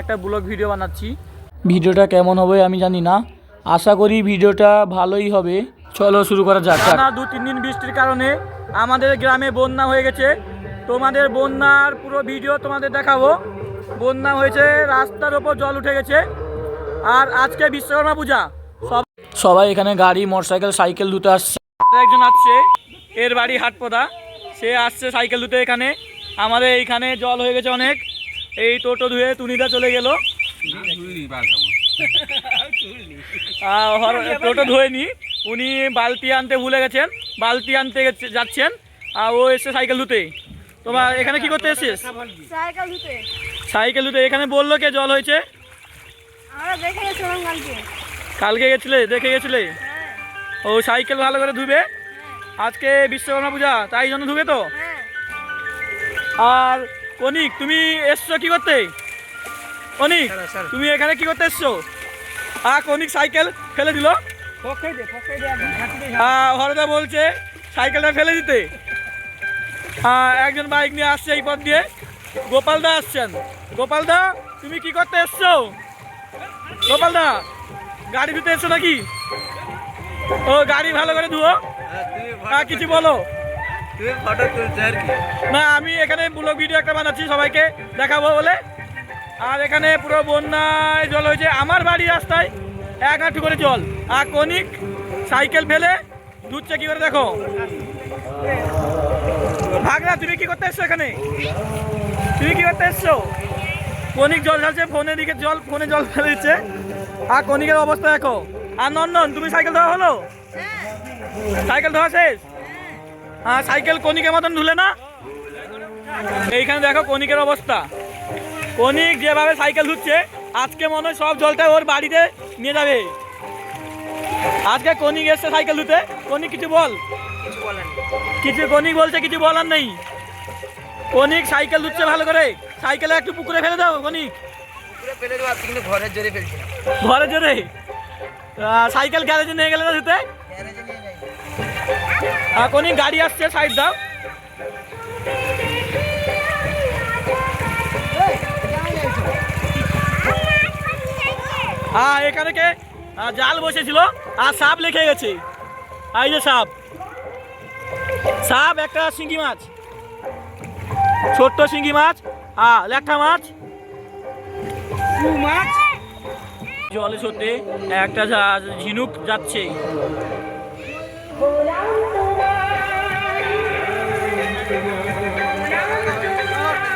একটা blog video বানাচ্ছি। ভিডিওটা কেমন হবে আমি জানি না। আশা করি ভিডিওটা ভালোই হবে। চলো শুরু করা যাক। না দু তিন দিন বৃষ্টির কারণে আমাদের গ্রামে বন্যা হয়ে গেছে। তোমাদের বন্যার পুরো ভিডিও তোমাদের দেখাবো। বন্যা হয়েছে রাস্তার ওপর জল উঠে গেছে। আর আজকে বিশ্বকর্মা পূজা। সব সবাই এখানে গাড়ি মোটরসাইকেল সাইকেল ধুতে আসছে। একজন আসছে এর বাড়ি হাটপোদা। সে আসছে সাইকেল ধুতে এখানে। আমাদের এইখানে জল হয়ে গেছে অনেক। এই টোটো ধুয়ে তুনিদা চলে গেল। টোটো ধোয়নি উনি বালতি আনতে ভুলে গেছেন বালতি আনতে যাচ্ছেন আর ও এসছে সাইকেল ধুতে। তোমার এখানে কি করতে এসেছিস? সাইকেল ধুতে। এখানে বলল কে জল হয়েছে? কালকে। গেছিলে দেখে গেছিলে? হ্যাঁ। ও সাইকেল ভালো করে ধুবে? আজকে বিশ্বকর্মা পূজা তাই জন্য ধুবে তো? হ্যাঁ। আর কনিক তুমি এসছো কি করতে? কনিক তুমি এখানে কি করতে এসছো? আর কনিক সাইকেল ফেলে দিল। হরদা বলছে সাইকেলটা ফেলে দিতে। হ্যাঁ একজন বাইক নিয়ে আসছে এই পথ দিয়ে। গোপালদা আসছেন। গোপালদা তুমি কি করতে এসছো? গোপালদা গাড়ি ধুতে এসছো নাকি? ও গাড়ি ভালো করে ধুও হ্যাঁ কিছু বলো। তুমি ফটো তুলছো আর কি? না আমি এখানে ব্লগ ভিডিও একটা বানাচ্ছি সবাইকে দেখাবো বলে। আর এখানে পুরো বন্যায় জল হয়েছে। আমার বাড়ি রাস্তায় এক হাঁটু করে জল। আর কনিক সাইকেল ফেলে দুধছে কি করে দেখো? ভাগনা তুমি কি করতে এসছো এখানে? তুমি কি করতে এসছো? কনিক জল ঢালছে ফোনের দিকে জল ফোনে জল ফেলে দিচ্ছে। আর কনিকের অবস্থা দেখো। আর নন্দন তুমি সাইকেল ধোয়া হলো? সাইকেল ধোয়া শেষ? হ্যাঁ সাইকেল কনিকের মতন ধুলে না? এইখানে দেখো কনিকের অবস্থা। কনিক যেভাবে সাইকেল ধুচ্ছে আজকে মনে হয় সব জলটা ওর বাড়িতে নিয়ে যাবে। আজকে কনিক এসছে সাইকেল ধুতে। কনিক কিছু বল? কিছু কনিক বলছে কিছু বলার নেই। কনিক সাইকেল ধুচ্ছে ভালো করে। সাইকেলে একটু পুকুরে ফেলে দাও কনিক ঘরের জোরে ফেলছি না। ঘরে জোরে? সাইকেল গ্যারেজে নিয়ে গেলে ধুতে? কনিক গাড়ি আসছে সাইড দাও। হ্যাঁ এখানে কে? জাল বসেছিল। আর সাপ লেখে গেছে। এই যে সাপ। সাপ, একটা শিঙ্গি মাছ। ছোট্ট শিঙ্গি মাছ। হ্যাঁ ল্যাঠা মাছ। মাছ জলে সত্যি একটা ঝিনুক যাচ্ছে।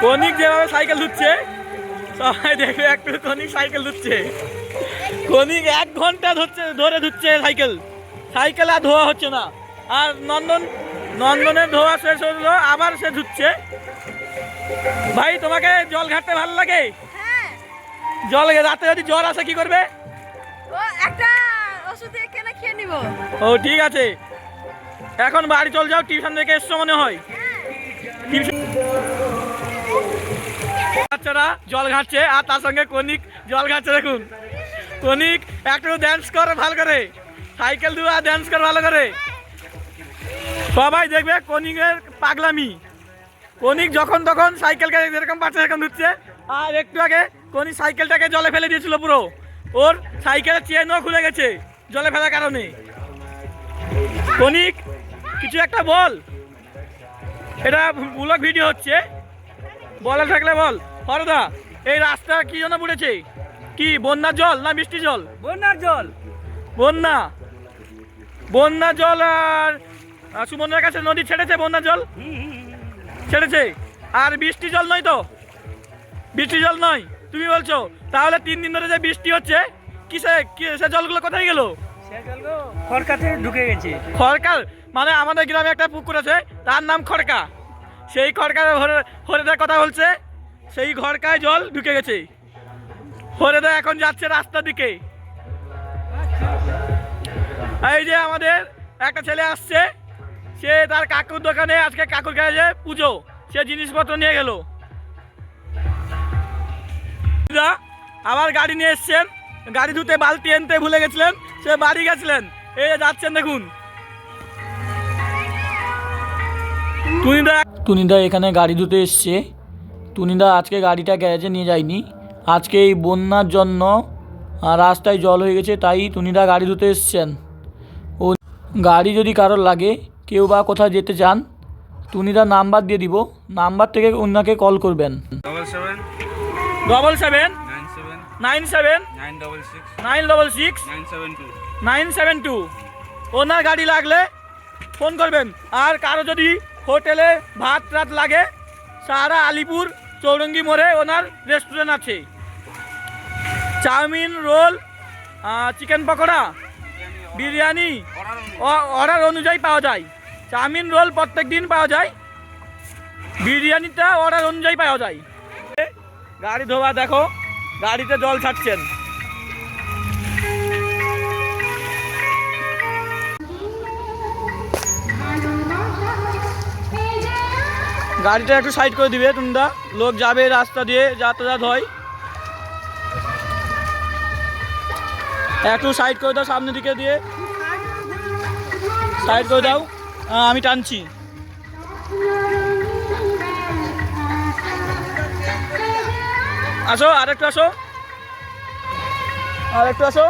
কনিক যেভাবে সাইকেল ধুচ্ছে সবাই দেখবে একটু কনিক সাইকেল ধুচ্ছে। কনিক এক ঘণ্টা ধরছে ধরে ধুচ্ছে সাইকেল। সাইকেল আর ধোয়া হচ্ছে না। আর নন্দন নন্দনের ধোয়া শেষ হলো আবার সে ধুচ্ছে। ভাই তোমাকে জল ঘাটতে ভালো লাগে? হ্যাঁ। জল রাতে যদি জ্বর আসে কি করবে? একটা ওষুধ দিয়ে খেয়ে নিব। ও ঠিক আছে। এখন বাড়ি চল যাও, টিউশন থেকে এসছো মনে হয়? বাচ্চারা জল ঘাটছে আর তার সঙ্গে কনিক জল ঘাটছে দেখুন। কনিক একটু ড্যান্স কর ভালো করে। সাইকেল দুয়া ড্যান্স কর ভালো করে। সবাই দেখবে কনিকের পাগলামি। কনিক যখন তখন সাইকেলকে যেরকম পাচ্ছে, সেরকম ধুচ্ছে। আর একটু আগে কনিক সাইকেলটাকে জলে ফেলে দিয়েছিল পুরো। ওর সাইকেলের চেনও খুলে গেছে জলে ফেলার কারণে। কনিক কিছু একটা বল। এটা ব্লগ ভিডিও হচ্ছে। বলা থাকলে বল। হরদা এই রাস্তা কি জন্য পড়েছে? কি বন্যার জল না বৃষ্টি জল? বন্যার জল। বন্যা। বন্যা জল আর সুমনের কাছে নদী ছেড়েছে বন্যা জল? ছেড়েছে। আর বৃষ্টি জল নয় তো? বৃষ্টি জল নয়। তুমি বলছো তাহলে তিন দিন ধরে যে বৃষ্টি হচ্ছে কিসে সে জলগুলো কোথায় গেল? খড়কাতে ঢুকে গেছে। খড়কার মানে আমাদের গ্রামে একটা পুকুর আছে, তার নাম খড়কা। সেই খড়কার হরে হরেদার কথা বলছে, সেই খড়কায় জল ঢুকে গেছে। হরেদা এখন যাচ্ছে রাস্তার দিকে। এই যে আমাদের একটা ছেলে আসছে, সে তার কাকুর দোকানে আজকে কাকুর কাছে পুজো, সে জিনিসপত্র নিয়ে গেল। আবার গাড়ি নিয়ে এসছেন। গাড়ি ধুতে বালতি আনতে ভুলে গেছিলেন? সে বাড়ি গেছিলেন। এই যাচ্ছেন দেখুন। টুনিদা টুনিদা এখানে গাড়ি ধুতে এসছে। টুনিদা আজকে গাড়িটা গ্যারেজে নিয়ে যায়নি। আজকে এই বন্যার জন্য রাস্তায় জল হয়ে গেছে তাই টুনিদা গাড়ি ধুতে এসছেন। ও গাড়ি যদি কারোর লাগে কেউ বা কোথাও যেতে চান টুনিদা নাম্বার দিয়ে দিব। নাম্বার থেকে ওনাকে কল করবেন। Double seven double seven nine seven? Nine double six. Nine double six? Nine seven two. Nine seven two. ওনার গাড়ি লাগলে ফোন করবেন। আর কারও যদি হোটেলে ভাত টাত লাগে সারা আলিপুর চৌরঙ্গি মোড়ে ওনার রেস্টুরেন্ট আছে। Chowmein roll chicken pakora biryani order অনুযায়ী পাওয়া যায়। চাউমিন রোল প্রত্যেক দিন পাওয়া যায়। বিরিয়ানিটা অর্ডার অনুযায়ী পাওয়া যায়। গাড়ি ধোয়া দেখো। গাড়িতে জল ছাড়ছেন। গাড়িটা একটু সাইড করে দিবে তোমরা লোক যাবে রাস্তা দিয়ে যাতায়াত হয়। একটু সাইড করে দাও সামনের দিকে দিয়ে। সাইড করে দাও। আমি টানছি। আসো আর একটু আসো। আর একটু আসো।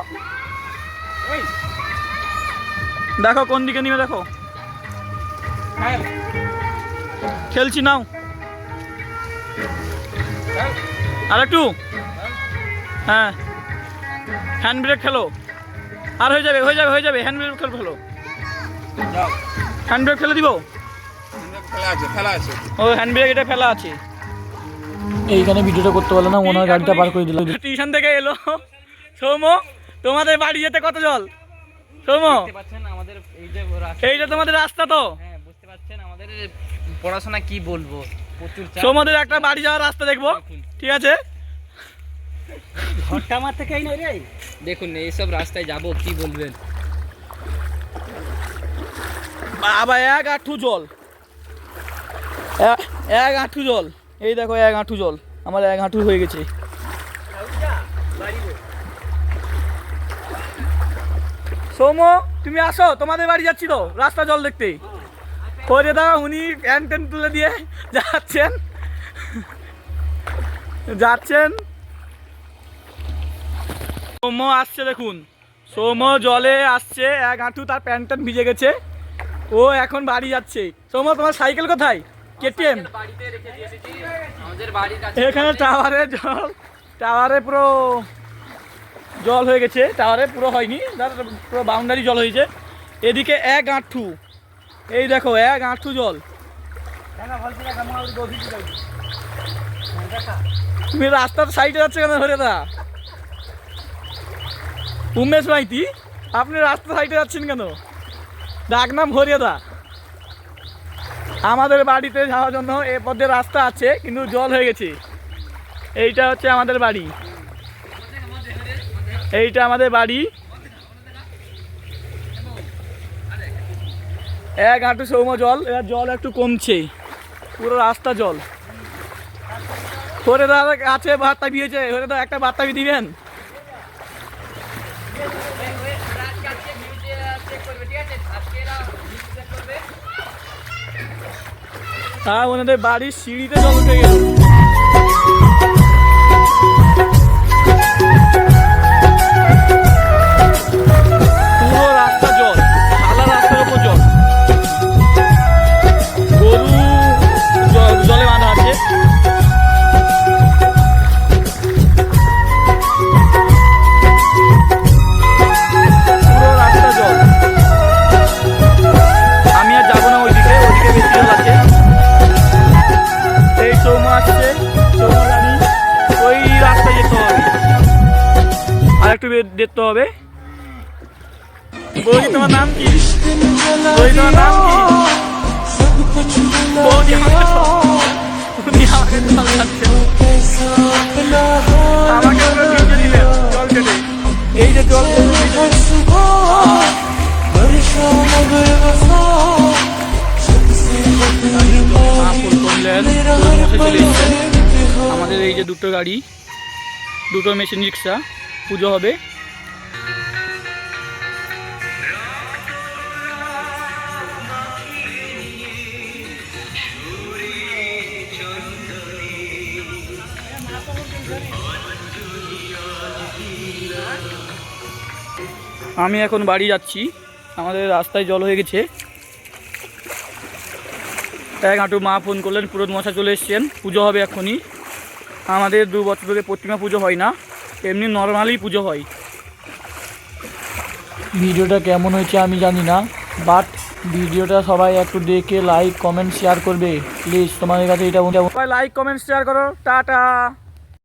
দেখো কোন দিকে নিবে দেখো। খেলছি নাও। আর একটু হ্যাঁ। হ্যান্ড ব্রেক খেলো। আর হয়ে যাবে হয়ে যাবে হয়ে যাবে। হ্যান্ড ব্রেক খেলো। খেলো হ্যান্ড ব্রেক ফেলে দিব ও হ্যান্ড ব্রেক এটা ফেলা আছে। এইখানে ভিডিওটা করতে পারল না ওনার গাড়িটা পার করে দিল টিউশন থেকে এলো। সৌম তোমাদের বাড়ি যেতে কত জল? সৌম আমাদের এই যে এইটা তোমাদের রাস্তা তো। হ্যাঁ বুঝতে পারছেন আমাদের পড়াশোনা কি বলব? প্রচুর সৌমদের একটা বাড়ি যাওয়ার রাস্তা দেখব। ঠিক আছে? ঘরটা আমার থেকেই নাই রে। দেখুন এইসব রাস্তায় যাব কি বলবেন? বাবা এক আঁঠু জল। এক আঁঠু জল। এই দেখো এক হাঁটু জল, আমার এক হাঁটু হয়ে গেছে। সৌম তুমি আসো, তোমাদের বাড়ি যাচ্ছি তো, রাস্তা জল দেখতে। করে দাও, উনি প্যান ট্যান তুলে দিয়ে যাচ্ছেন। যাচ্ছেন। সৌম্য আসছে দেখুন। সৌম্য জলে আসছে, এক হাঁটু তার প্যান্ট ট্যান্ট ভিজে গেছে। ও এখন বাড়ি যাচ্ছে। সৌম্য, তোমার সাইকেল কোথায়? কেটিএম? এখানে টাওয়ারে জল, টাওয়ারে পুরো জল হয়ে গেছে, টাওয়ারে পুরো হয়নি পুরো বাউন্ডারি জল হয়েছে। এদিকে এক আঁঠু, এই দেখো, এক আঁঠু জল। তুমি রাস্তার সাইডে যাচ্ছে কেন ধরে দা উমেশ মাইতি, আপনি রাস্তার সাইডে যাচ্ছেন কেন? ডাক নাম ভরিয়ে দা আমাদের বাড়িতে যাওয়ার জন্য এ পথে রাস্তা আছে, কিন্তু জল হয়ে গেছে। এইটা হচ্ছে আমাদের বাড়ি। এইটা আমাদের বাড়ি। এক হাঁটু সৌম জল, এবার জল একটু কমছে। পুরো রাস্তা জল। হরে দাদা আছে বার্তা দিয়েছে। হরে দাদা, একটা বার্তা দিবেন? হ্যাঁ ওনাদের বাড়ির সিঁড়িতে জল উঠে গেল। পুরো আর একটু বে- যেতে হবে। বৌদি তোমার নাম কি? বৌদি তোমার নাম কি? বৌদি আমাকে জল খাচ্ছে। আমাকে পুরো ভিজে জল কেটে এই যে জল কেটে দিলেন। কাপড় করলেন বসে চলে এসছেন আমাদের এই যে দুটো গাড়ি দুটো মেশিন রিক্সা পুজো হবে। আমি এখন বাড়ি যাচ্ছি। আমাদের রাস্তায় জল হয়ে গেছে। এক হাঁটু মা ফোন করলেন পুরোদ মশা চলে এসছেন। পুজো হবে এখনই আমাদের দু বছর ধরে প্রতিমা পুজো হয় না। এমনি নর্মালি পুজো হয়। ভিডিওটা কেমন হয়েছে আমি জানি না বাট ভিডিওটা সবাই একটু দেখে লাইক কমেন্ট শেয়ার করবে। প্লিজ তোমাদের কাছে এটা সবাই লাইক কমেন্ট শেয়ার করো। টাটা।